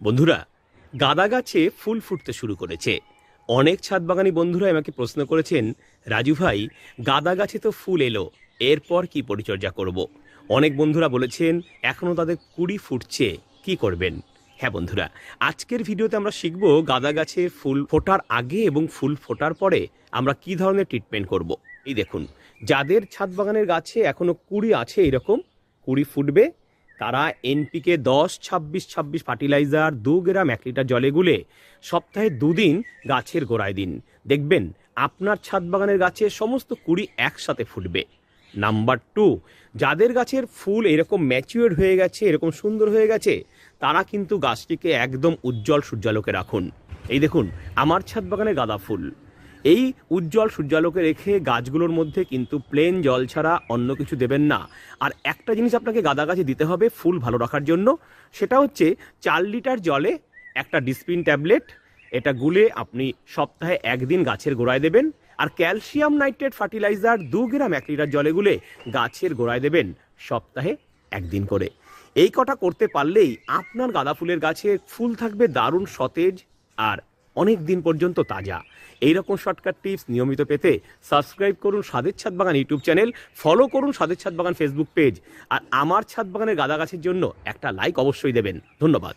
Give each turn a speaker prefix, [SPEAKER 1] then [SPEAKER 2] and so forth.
[SPEAKER 1] বন্ধুরা, গাঁদা গাছে ফুল ফুটতে শুরু করেছে অনেক ছাদ বাগানি বন্ধুরা আমাকে প্রশ্ন করেছেন, রাজু ভাই, গাঁদা গাছে তো ফুল এলো, এরপর কি পরিচর্যা করব। অনেক বন্ধুরা বলেছেন এখনও তাদের কুড়ি ফুটছে, কি করবেন হ্যাঁ বন্ধুরা, আজকের ভিডিওতে আমরা শিখব গাঁদা গাছে ফুল ফোটার আগে এবং ফুল ফোটার পরে আমরা কি ধরনের ট্রিটমেন্ট করব। এই দেখুন, যাদের ছাদ বাগানের গাছে এখনও কুড়ি আছে এরকম, কুড়ি ফুটবে তারা এনপিকে দশ, ছাব্বিশ ছাব্বিশ ফার্টিলাইজার, দু গ্রাম এক লিটার জলে গুলে সপ্তাহে দুদিন গাছের গোড়ায় দিন। দেখবেন, আপনার ছাদ বাগানের গাছে সমস্ত কুড়ি একসাথে ফুটবে। নাম্বার টু, যাদের গাছের ফুল এরকম ম্যাচিওর হয়ে গেছে, এরকম সুন্দর হয়ে গেছে, তারা কিন্তু গাছটিকে একদম উজ্জ্বল সূর্যালোকে রাখুন। এই দেখুন, আমার ছাদ বাগানে গাঁদা ফুল। এই উজ্জ্বল সূর্যালোকে রেখে গাছগুলোর মধ্যে কিন্তু প্লেন জল ছাড়া অন্য কিছু দেবেন না। আর একটা জিনিস আপনাকে গাঁদা গাছে দিতে হবে ফুল ভালো রাখার জন্য, সেটা হচ্ছে চার লিটার জলে একটা ডিসপিন ট্যাবলেট এটা গুলে আপনি সপ্তাহে একদিন গাছের গোড়ায় দেবেন, আর ক্যালসিয়াম নাইট্রেট ফার্টিলাইজার দু গ্রাম এক লিটার জলে গুলে গাছের গোড়ায় দেবেন সপ্তাহে একদিন করে। এই কটা করতে পারলেই আপনার গাঁদা ফুলের গাছে ফুল থাকবে দারুণ সতেজ আর অনেক দিন পর্যন্ত তাজা। এই রকম শর্টকাট টিপস নিয়মিত পেতে সাবস্ক্রাইব করুন সাদের ছাদ বাগান ইউটিউব চ্যানেল ফলো করুন সাদের ছাদ বাগান ফেসবুক পেজ আর আমার ছাদ বাগানের গাদা গাছের জন্য একটা লাইক অবশ্যই দেবেন। ধন্যবাদ।